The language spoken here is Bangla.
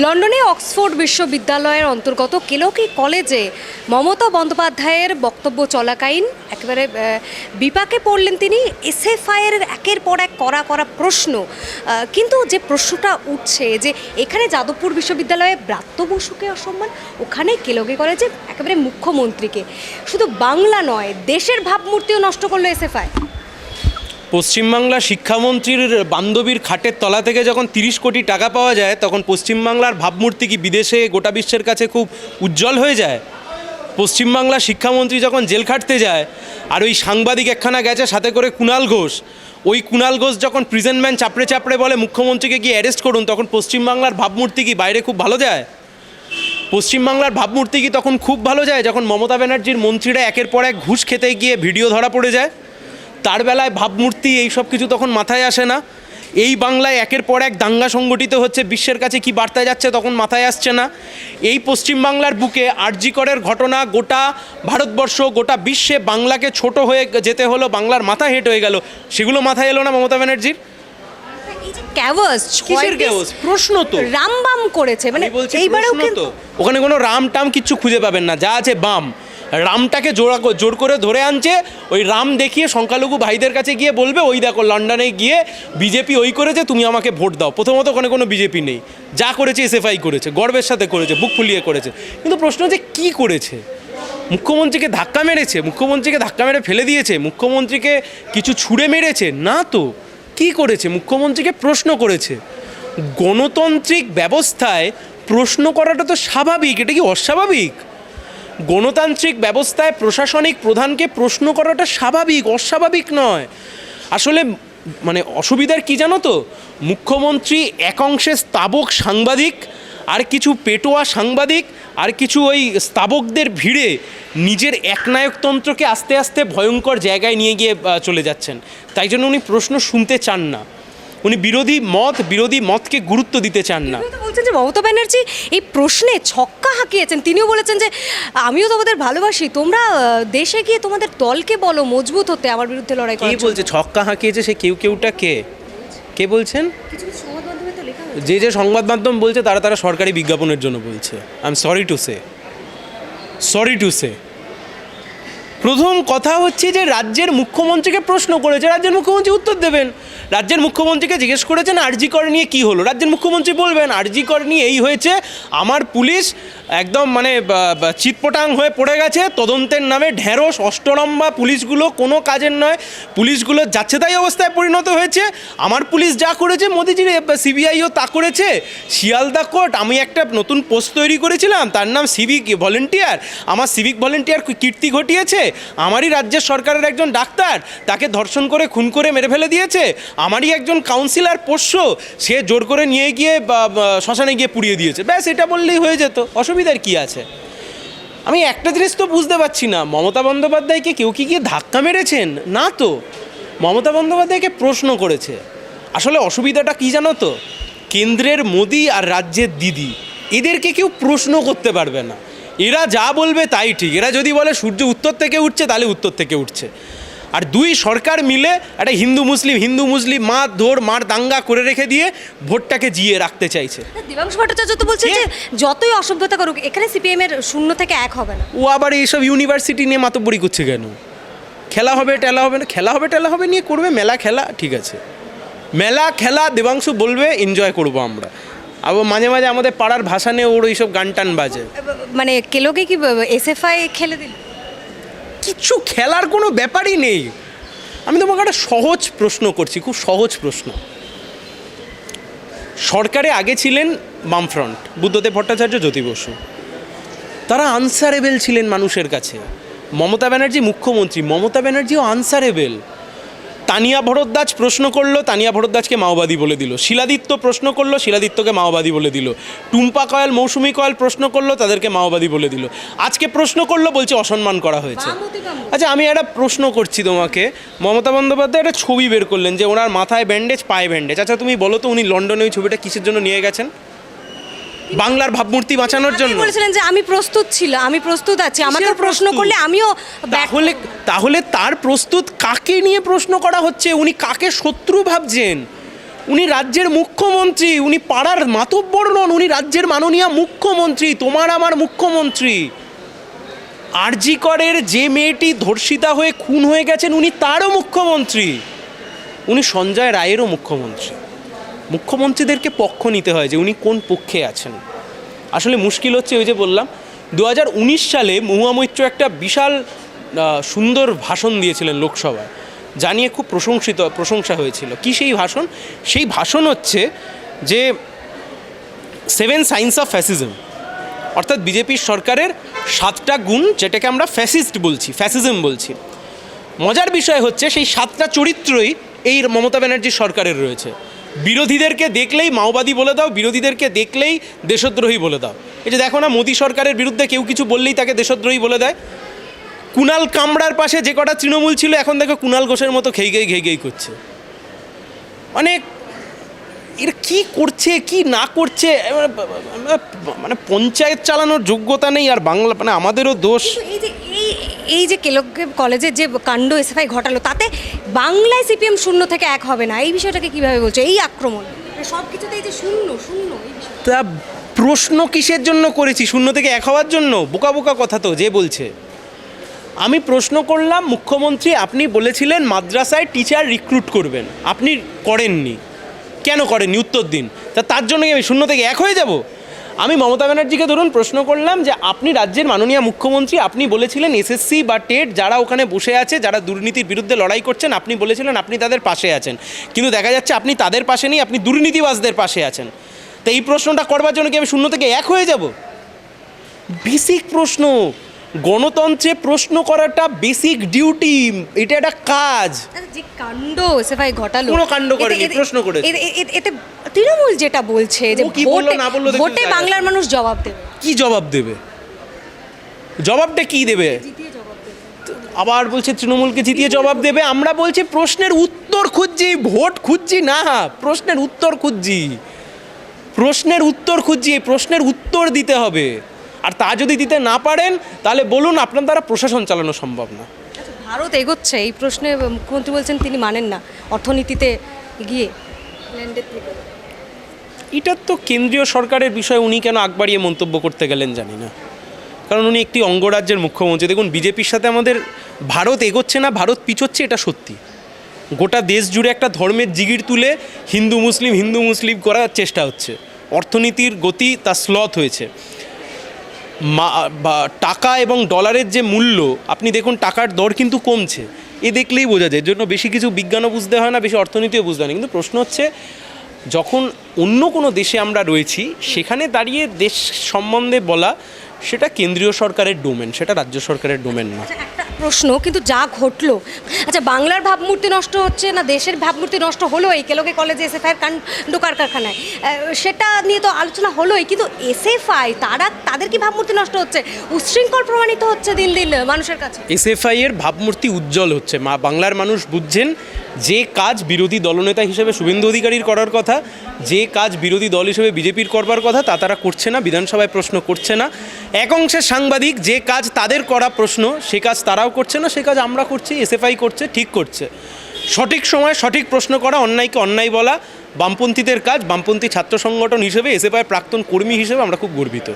লন্ডনে অক্সফোর্ড বিশ্ববিদ্যালয়ের অন্তর্গত কেলকি কলেজে মমতা বন্দ্যোপাধ্যায়ের বক্তব্য চলাকালীন একেবারে বিপাকে পড়লেন তিনি। এসএফআইয়ের একের পর এক করা করা প্রশ্ন। কিন্তু যে প্রশ্নটা উঠছে যে এখানে যাদবপুর বিশ্ববিদ্যালয়ে ব্রাত্য বসুকে অসম্মান, ওখানে কেলকি কলেজে একেবারে মুখ্যমন্ত্রীকে। শুধু বাংলা নয়, দেশের ভাবমূর্তিও নষ্ট করল এসএফআই। পশ্চিমবাংলা শিক্ষামন্ত্রীর বান্ধবীর খাটের তলা থেকে যখন তিরিশ কোটি টাকা পাওয়া যায়, তখন পশ্চিমবাংলার ভাবমূর্তি কি বিদেশে গোটা বিশ্বের কাছে খুব উজ্জ্বল হয়ে যায়? পশ্চিমবাংলা শিক্ষামন্ত্রী যখন জেল খাটতে যায়, আর ওই সাংবাদিক একখানা গেছে সাথে করে কুণাল ঘোষ, ওই কুণাল ঘোষ যখন প্রিজেন্ট ম্যান চাপড়ে চাপড়ে বলে, মুখ্যমন্ত্রীকে গিয়ে অ্যারেস্ট করুন তখন পশ্চিমবাংলার ভাবমূর্তি কি বাইরে খুব ভালো যায়? পশ্চিমবাংলার ভাবমূর্তি কি তখন খুব ভালো যায়, যখন মমতা ব্যানার্জির মন্ত্রীরা একের পর এক ঘুষ খেতে গিয়ে ভিডিও ধরা পড়ে যায়? তার বেলায় ভাবমূর্তি এই সব কিছু তখন মাথায় আসে না। এই বাংলায় একের পর এক দাঙ্গা সংগঠিত হচ্ছে বিশ্বের কাছে কি বার্তা যাচ্ছে তখন মাথায় আসছে না। এই পশ্চিমবাংলার বুকে আরজিকরের ঘটনা গোটা ভারতবর্ষ গোটা বিশ্বে বাংলাকে ছোট হয়ে যেতে হলো বাংলার মাথা হেট হয়ে গেল। সেগুলো মাথায় এলো না মমতা ব্যানার্জির? প্রশ্ন তো। রামবাম করেছে মানে এইবারেও কিন্তু ওখানে কোনো রাম টাম কিচ্ছু খুঁজে পাবেন না যা আছে বাম। রামটাকে জোড়া জোর করে ধরে আনছে। ওই রাম দেখিয়ে সংখ্যালঘু ভাইদের কাছে গিয়ে বলবে, ওই দেখো, লন্ডনে গিয়ে বিজেপি ওই করেছে, তুমি আমাকে ভোট দাও। প্রথমত ওখানে কোনো বিজেপি নেই। যা করেছে এসএফআই করেছে, গর্বের সাথে করেছে, বুক ফুলিয়ে করেছে। কিন্তু প্রশ্ন হচ্ছে, কী করেছে? মুখ্যমন্ত্রীকে ধাক্কা মেরেছে, মুখ্যমন্ত্রীকে ধাক্কা মেরে ফেলে দিয়েছে, মুখ্যমন্ত্রীকে কিছু ছুঁড়ে মেরেছে? না তো। কি করেছে? মুখ্যমন্ত্রীকে প্রশ্ন করেছে। গণতান্ত্রিক ব্যবস্থায় প্রশ্ন করাটা তো স্বাভাবিক, এটা কি অস্বাভাবিক? গণতান্ত্রিক ব্যবস্থায় প্রশাসনিক প্রধানকে প্রশ্ন করাটা স্বাভাবিক, অস্বাভাবিক নয়। আসলে মানে অসুবিধার কি জানো তো? মুখ্যমন্ত্রী এক অংশে স্তাবক সাংবাদিক, আর কিছু পেটোয়া সাংবাদিক, আর কিছু ওই স্তাবকদের ভিড়ে নিজের একনায়কতন্ত্রকে আস্তে আস্তে ভয়ঙ্কর জায়গায় নিয়ে গিয়ে চলে যাচ্ছেন। তাই জন্য উনি প্রশ্ন শুনতে চান না। উনি বিরোধী মত বিরোধী মতকে গুরুত্ব দিতে চান না। বলছেন যে মমতা ব্যানার্জি এই প্রশ্নে ছক্কা হাঁকিয়েছেন। তিনিও বলেছেন যে আমিও তোমাদের ভালোবাসি। তোমরা দেশে গিয়ে তোমাদের দলকে বলো মজবুত হতে আমার বিরুদ্ধে লড়াই কে বলছে? ছক্কা হাঁকিয়েছে সে কেউ কেউটা কে? কে বলছেন? কিছু কিছু সংবাদ মাধ্যমে তো লেখা হয়েছে। যে যে সংবাদ মাধ্যম বলছে তারা তারা সরকারি বিজ্ঞাপনের জন্য বলছে। I am sorry to say sorry to say প্রথম কথা হচ্ছে যে রাজ্যের মুখ্যমন্ত্রীকে প্রশ্ন করেছে, রাজ্যের মুখ্যমন্ত্রী উত্তর দেবেন। রাজ্যের মুখ্যমন্ত্রীকে জিজ্ঞেস করেছেন, আরজি কর নিয়ে কী হলো? রাজ্যের মুখ্যমন্ত্রী বলবেন, আরজি কর নিয়ে এই হয়েছে, আমার পুলিশ একদম মানে চিৎপটাং হয়ে পড়ে গেছে। তদন্তের নামে ঢেঁড়স অষ্টরম্বা পুলিশগুলো কোনো কাজের নয়। পুলিশগুলো যাচ্ছে তাই অবস্থায় পরিণত হয়েছে। আমার পুলিশ যা করেছে, মোদিজির সিবিআইও তা করেছে। শিয়ালদা কোর্ট, আমি একটা নতুন পোস্ট তৈরি করেছিলাম। তার নাম সিভিক ভলেন্টিয়ার। আমার সিভিক ভলেন্টিয়ার কীর্তি ঘটিয়েছে? আমারই রাজ্যের সরকারের একজন ডাক্তার, তাকে ধর্ষণ করে, খুন করে মেরে ফেলে দিয়েছে। আমারই একজন কাউন্সিলর পোষ্য, সে জোর করে নিয়ে গিয়ে শ্মশানে গিয়ে পুড়িয়ে দিয়েছে। ব্যাস, এটা বললেই হয়ে যেত। অসুবিধার কি আছে? আমি একটা জিনিস তো বুঝতে পারছি না, মমতা বন্দ্যোপাধ্যায়কে কেউ কি গিয়ে ধাক্কা মেরেছেন? না তো। মমতা বন্দ্যোপাধ্যায়কে প্রশ্ন করেছে, আসলে অসুবিধাটা কি জানো তো? কেন্দ্রের মোদি আর রাজ্যের দিদি, এদেরকে কেউ প্রশ্ন করতে পারবে না। এরা যা বলবে তাই ঠিক, এরা যদি বলে সূর্য উত্তর থেকে উঠছে, তাহলে উত্তর থেকে উঠছে। আর দুই সরকার মিলে একটা হিন্দু মুসলিম হিন্দু মুসলিম মার ধর মার দাঙ্গা করে রেখে দিয়ে ভোটটাকে জিয়ে রাখতে চাইছে। দেবাংশ ভট্টাচার্য তো বলছে যে যতই অসভ্যতা করুক এখানে সিপিএম এর শূন্য থেকে এক হবে না। ও আবার এইসব ইউনিভার্সিটি নিয়ে মাতব্বরি করছে কেন? খেলা হবে টেলা হবে না? খেলা হবে টেলা হবে নিয়ে করবে মেলা খেলা ঠিক আছে। মেলা খেলা দেবাংশু বলবে এনজয় করব আমরা। আবার মাঝে মাঝে আমাদের পাড়ার ভাষা নিয়ে ওর ওইসব গান টান বাজে। মানে কেলোকে কি এসএফআই খেলে দিল? কিছু খেলার কোনো ব্যাপারই নেই। আমি তোমাকে একটা সহজ প্রশ্ন করছি, খুব সহজ প্রশ্ন। সরকারে আগে ছিলেন বামফ্রন্ট, বুদ্ধদেব ভট্টাচার্য, জ্যোতি বসু। তারা আনসারেবেল ছিলেন মানুষের কাছে। মমতা ব্যানার্জি মুখ্যমন্ত্রী, মমতা ব্যানার্জিও আনসারেবেল। তানিয়া ভরদ্বাজ প্রশ্ন করল তানিয়া ভরদ্বাজকে মাওবাদী বলে দিল। শিলাদিত্য প্রশ্ন করল শিলাদিত্যকে মাওবাদী বলে দিল। টুম্পা কয়াল মৌসুমি কয়াল প্রশ্ন করল তাদেরকে মাওবাদী বলে দিল। আজকে প্রশ্ন করল বলছে অসম্মান করা হয়েছে। আচ্ছা আমি একটা প্রশ্ন করছি তোমাকে। মমতা বন্দ্যোপাধ্যায় একটা ছবি বের করলেন যে ওনার মাথায় ব্যান্ডেজ পায়ে ব্যান্ডেজ আচ্ছা তুমি বলো তো উনি লন্ডনে ওই ছবিটা কিসের জন্য নিয়ে গেছেন? বাংলার ভাবমূর্তি বাঁচানোর জন্য। বলেছিলেন যে আমি প্রস্তুত ছিল আমি প্রস্তুত আছি। আমাকে প্রশ্ন করলে আমিও তাহলে তাহলে তার প্রস্তুত কাকে নিয়ে প্রশ্ন করা হচ্ছে? উনি কাকে শত্রু ভাবছেন? উনি রাজ্যের মুখ্যমন্ত্রী উনি পাড়ার মাতব্বর নন উনি রাজ্যের মাননীয় মুখ্যমন্ত্রী তোমার আমার মুখ্যমন্ত্রী। আরজি করের যে মেয়েটি ধর্ষিতা হয়ে খুন হয়ে গেছেন উনি তারও মুখ্যমন্ত্রী। উনি সঞ্জয় রায়েরও মুখ্যমন্ত্রী। মুখ্যমন্ত্রীদেরকে পক্ষ নিতে হয় যে উনি কোন পক্ষে আছেন। আসলে মুশকিল হচ্ছে ওই যে বললাম দু হাজার উনিশ সালে মহুয়া মৈত্র একটা বিশাল সুন্দর ভাষণ দিয়েছিলেন লোকসভায় জানিয়ে খুব প্রশংসিত, প্রশংসা হয়েছিল। কি সেই ভাষণ? সেই ভাষণ হচ্ছে যে সেভেন সায়েন্স অফ ফ্যাসিজম, অর্থাৎ বিজেপির সরকারের সাতটা গুণ যেটাকে আমরা ফ্যাসিস্ট বলছি, ফ্যাসিজম বলছি। মজার বিষয় হচ্ছে সেই সাতটা চরিত্রই এই মমতা ব্যানার্জির সরকারের রয়েছে। বিরোধীদেরকে দেখলেই, মাওবাদী বলে দাও, বিরোধীদেরকে দেখলেই দেশদ্রোহী বলে দাও। এই যে দেখো না, মোদী সরকারের বিরুদ্ধে কেউ কিছু বললেই তাকে দেশদ্রোহী বলে দেয়। কুনাল কামড়ার পাশে যে কটা তৃণমূল ছিল, এখন দেখো কুনাল ঘোষের মতো খেই গেই ঘেই গেই করছে। মানে এরা কি করছে, কি না করছে মানে পঞ্চায়েত চালানোর যোগ্যতা নেই আর বাংলা মানে আমাদেরও দোষ। এই যে এই যে কেলক কলেজের যে কাণ্ড এসএফআই ঘটালো, তাতে বাংলায় সিপিএম শূন্য থেকে এক হবে না, এই বিষয়টাকে কীভাবে বলছো? এই আক্রমণ? সব কিছুতে এই যে শূন্য শূন্য তা প্রশ্ন কিসের জন্য করেছি? শূন্য থেকে এক হওয়ার জন্য? বোকা বোকা কথা তো, যে বলছে। আমি প্রশ্ন করলাম, মুখ্যমন্ত্রী আপনি বলেছিলেন মাদ্রাসায় টিচার রিক্রুট করবেন। আপনি করেননি। কেন করেননি? উত্তর দিন। তা তার জন্য কি আমি শূন্য থেকে এক হয়ে যাব? আমি মমতা ব্যানার্জিকে ধরুন প্রশ্ন করলাম যে আপনি রাজ্যের মাননীয় মুখ্যমন্ত্রী, আপনি বলেছিলেন এসএসসি বা টেট যারা ওখানে বসে আছে, যারা দুর্নীতির বিরুদ্ধে লড়াই করছেন, আপনি বলেছিলেন আপনি তাদের পাশে আছেন। কিন্তু দেখা যাচ্ছে আপনি তাদের পাশে নেই, আপনি দুর্নীতিবাজদের পাশে আছেন। তো এই প্রশ্নটা করবার জন্য কি আমি শূন্য থেকে এক হয়ে যাব? বেসিক প্রশ্ন। গণতন্ত্রে প্রশ্ন করাটা বেসিক ডিউটি এটা একটা কাজ। যে কাণ্ড এসএফআই ঘটালো। কোনো কাণ্ড করেনি, প্রশ্ন করেছে। এতে- তৃণমূল যেটা বলছে যে কি ভোটে- না বলল ভোটে বাংলার মানুষ জবাব দেবে। কি জবাব দেবে? জবাবটা কি দেবে। আবার বলছে তৃণমূলকে জিতিয়ে জবাব দেবে। আমরা বলছি প্রশ্নের উত্তর খুঁজছি ভোট খুঁজছি না প্রশ্নের উত্তর খুঁজছি। প্রশ্নের উত্তর খুঁজছি এই প্রশ্নের উত্তর দিতে হবে। আর তা যদি দিতে না পারেন তাহলে বলুন আপনার দ্বারা প্রশাসন চালানো সম্ভব না। আচ্ছা, ভারত এগোচ্ছে এই প্রশ্নে মুখ্যমন্ত্রী বলছেন তিনি মানেন না। অর্থনীতিতে গিয়ে এটা তো কেন্দ্রীয় সরকারের বিষয়ে উনি কেন আগ বাড়িয়ে মন্তব্য করতে গেলেন জানি না। কারণ উনি একটি অঙ্গরাজ্যের মুখ্যমন্ত্রী। দেখুন বিজেপির সাথে আমাদের ভারত এগোচ্ছে না ভারত পিছোচ্ছে এটা সত্যি। গোটা দেশ জুড়ে একটা ধর্মের জিগির তুলে হিন্দু মুসলিম হিন্দু মুসলিম করার চেষ্টা হচ্ছে। অর্থনীতির গতি তা স্লথ হয়েছে। টাকা এবং ডলারের যে মূল্য, আপনি দেখুন টাকার দর কিন্তু কমছে। এ দেখলেই বোঝা যায় জন্য বেশি কিছু বিজ্ঞানও বুঝতে হয় না, বেশি অর্থনীতিও বুঝতে হয় না। কিন্তু প্রশ্ন হচ্ছে, যখন অন্য কোনো দেশে আমরা রয়েছি, সেখানে দাঁড়িয়ে দেশ সম্বন্ধে বলা সেটা কেন্দ্রীয় সরকারের ডোমেন সেটা রাজ্য সরকারের ডোমেন না। আচ্ছা একটা প্রশ্ন কিন্তু যা ঘটলো আচ্ছা বাংলার ভাবমূর্তি নষ্ট হচ্ছে না দেশের ভাবমূর্তি নষ্ট হলো এই কেলোকে কলেজে এসএফআই কাণ্ড কারখানায়? সেটা নিয়ে তো আলোচনা হলোই কিন্তু এসএফআই তারা তাদের কি ভাবমূর্তি নষ্ট হচ্ছে? উচ্ছৃঙ্খল প্রমাণিত হচ্ছে দিন দিন মানুষের কাছে। এসএফআই এর ভাবমূর্তি উজ্জ্বল হচ্ছে। মা বাংলার মানুষ বুঝছেন যে কাজ বিরোধী দলনেতা হিসেবে শুভেন্দু অধিকারীর করার কথা, যে কাজ বিরোধী দল হিসেবে বিজেপির করবার কথা, তা তারা করছে না, বিধানসভায় প্রশ্ন করছে না। এক অংশের সাংবাদিক যে কাজ তাদের করা প্রশ্ন, সে কাজ তারাও করছে না, সে কাজ আমরা করছি, এসএফআই করছে, ঠিক করছে। সঠিক সময় সঠিক প্রশ্ন করা, অন্যায়কে অন্যায় বলা, বামপন্থীদের কাজ, বামপন্থী ছাত্র সংগঠন হিসেবে, এসএফআই প্রাক্তন কর্মী হিসেবে আমরা খুব গর্বিত।